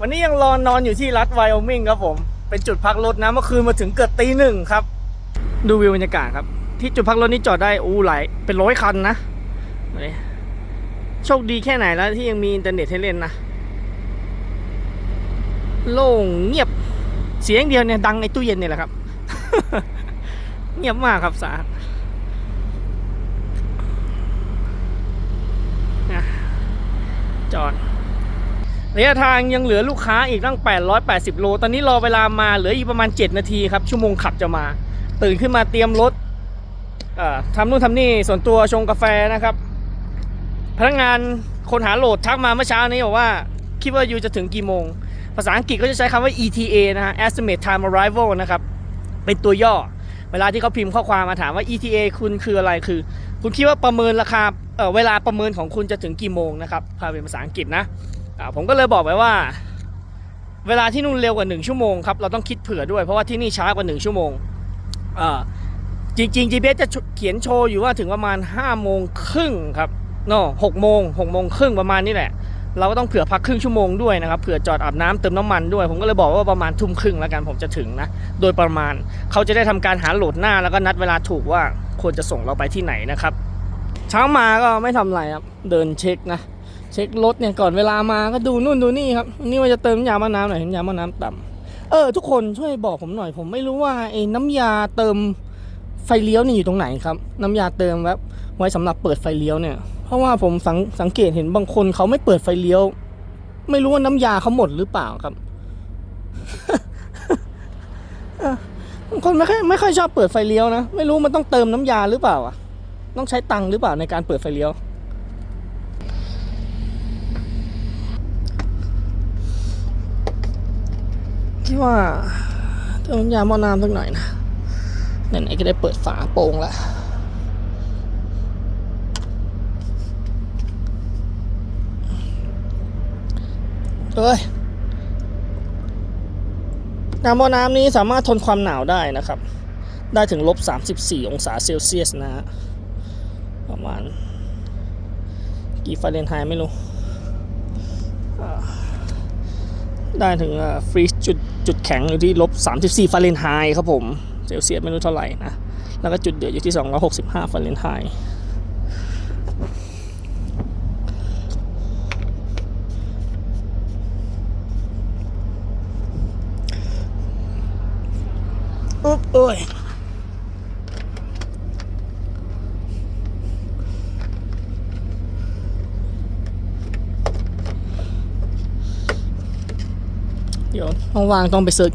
วันนี้ยังรอนอนอยู่ที่รัฐไวโอมิงครับผม เป็นจุดพักรถนะเมื่อคืนมาถึงเกือบตีหนึ่งครับ ดูวิวบรรยากาศครับ ที่จุดพักรถนี้จอดได้อู้หลายเป็นร้อยคันนะนี่โชคดีแค่ไหนแล้วที่ยังมีอินเทอร์เน็ตให้เล่นนะ โล่งเงียบเสียงเดียวเนี่ยดังไอ้ตู้เย็นเนี่ยแหละครับ เงียบมากครับสาจอด ระยะทางยังเหลือลูกค้าอีกตั้ง 880 โล ตอนนี้รอเวลามาเหลืออีกประมาณ 7 นาทีครับ ชั่วโมงขับจะมา ตื่นขึ้นมาเตรียมรถทำนู่นทำนี่ส่วนตัวชงกาแฟนะครับ พนักงานคนหาโหลดทักมาเมื่อเช้านี้บอกว่า คิดว่าอยู่จะถึงกี่โมง ภาษาอังกฤษก็จะใช้คำว่า ETA นะฮะ estimate time arrival นะครับ เป็นตัวย่อ เวลาที่เขาพิมพ์ข้อความมาถามว่า ETA คุณคืออะไรคือ คุณคิดว่าประเมินราคาเเวลาประเมินของคุณจะถึงกี่โมงนะครับพาเป็นภาษาอังกฤษนะ ผมก็เลยบอกไปว่า เวลาที่นู่นเร็วกว่า 1 ชั่วโมงครับเราต้องคิดเผื่อด้วยเพราะว่าที่นี่ช้ากว่า 1 ชั่วโมงจริงๆ GPS จะเขียนโชว์อยู่ว่าถึงประมาณ5โมงครึ่งครับเนาะหกโมงหกโมงครึ่งประมาณนี้แหละ เราก็ต้องเผื่อพักครึ่งชั่วโมงด้วยนะครับเผื่อจอดอาบน้ำเติมน้ำมันด้วย ผมก็เลยบอกว่าประมาณทุ่มครึ่งแล้วกันผมจะถึงนะโดยประมาณเขาจะได้ทำการหาโหลดหน้าแล้วก็นัดเวลาถูกว่าควรจะส่งเราไปที่ไหนนะครับ เช้ามาก็ไม่ทำอะไรครับเดินเช็คนะ เช็ครถเนี่ยก่อนเวลามาก็ดูนู่นดูนี่ครับนี่ว่าจะเติมยามะนาวหน่อยเห็นยามะนาวต่ำเออ ทุกคนช่วยบอกผมหน่อย ผมไม่รู้ว่าไอ้น้ำยาเติมไฟเลี้ยวนี่อยู่ตรงไหนครับ น้ำยาเติมแบบไว้สำหรับเปิดไฟเลี้ยวเนี่ย เพราะว่าผมสังสังเกตเห็นบางคนเขาไม่เปิดไฟเลี้ยว ไม่รู้ว่าน้ำยาเขาหมดหรือเปล่าครับบางคนไม่ค่อยไม่ค่อยชอบเปิดไฟเลี้ยวนะ ไม่รู้มันต้องเติมน้ำยาหรือเปล่าอะ ต้องใช้ตังค์หรือเปล่าในการเปิดไฟเลี้ยว คิดว่าเติมน้ำยาหม้อน้ำสักหน่อยนะไหนๆก็ได้เปิดฝาโป่งล้วเอ้ยน้ำหม้อน้ำนี้สามารถทนความหนาวได้นะครับ ได้ถึงลบ 34 องศาเซลเซียสนะฮะประมาณกี่ฟาเรนไฮต์ไม่รู้ ได้ถึงฟรีซจุดจุดแข็งอยู่ที่ลบ34ฟาเรนไฮต์ครับผมเซลเซียสไม่รู้เท่าไหร่นะ แล้วก็จุดเดือดอยู่ที่ 265ฟาเรนไฮต์โอ้ย เดี๋ยวว่างต้องไปเสิร์ช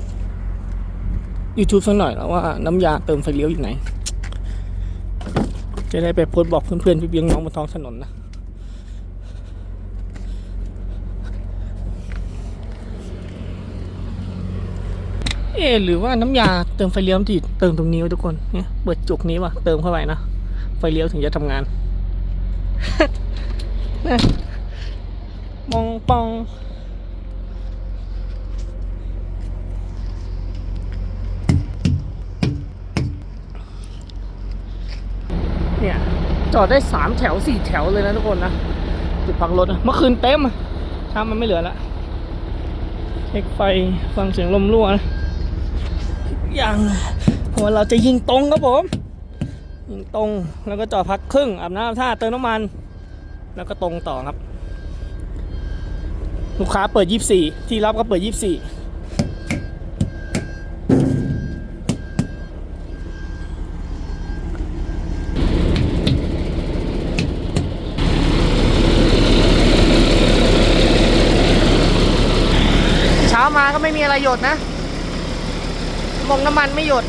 YouTube สักหน่อยแล้วว่าน้ำยาเติมไฟเลี้ยวอยู่ไหน จะได้ไปโพสบอกเพื่อนๆพี่เบียงน้องบนท้องถนนนะเอหรือว่าน้ำยาเติมไฟเลี้ยวมันจะอยู่เติมตรงนี้วทุกคนเนี่ยเปิดจุกนี้ว่ะเติมเข้าไปนะไฟเลี้ยวถึงจะทำงานนะมองปอง เนี่ย จอดได้สามแถวสี่แถวเลยนะทุกคนนะจุดพักรถนะเมื่อคืนเต็มอะเช้ามันไม่เหลือละเช็คไฟฟังเสียงลมรั่วนะยังเพราะว่าเราจะยิงตรงครับผม ยิงตรงแล้วก็จอดพักครึ่งอาบน้ำอาบท่าเติมน้ำมัน แล้วก็ตรงต่อครับ ลูกค้าเปิด 24 ที่รับก็เปิด 24 อะไรหยดนะ มองน้ำมันไม่หยด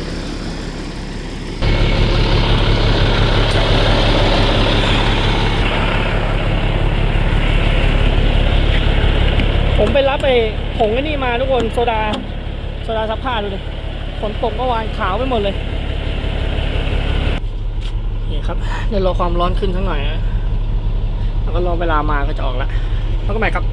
ผมไปรับไอ้ผงไอ้นี่มาทุกคนโซดา โซดาซักผ้าดูดิฝนตกเมื่อวานขาวไปหมดเลยนี่ครับเดี๋ยวรอความร้อนขึ้นสักหน่อยนะแล้วก็รอเวลามาก็จะออกแล้วแล้วก็ใหม่ครับ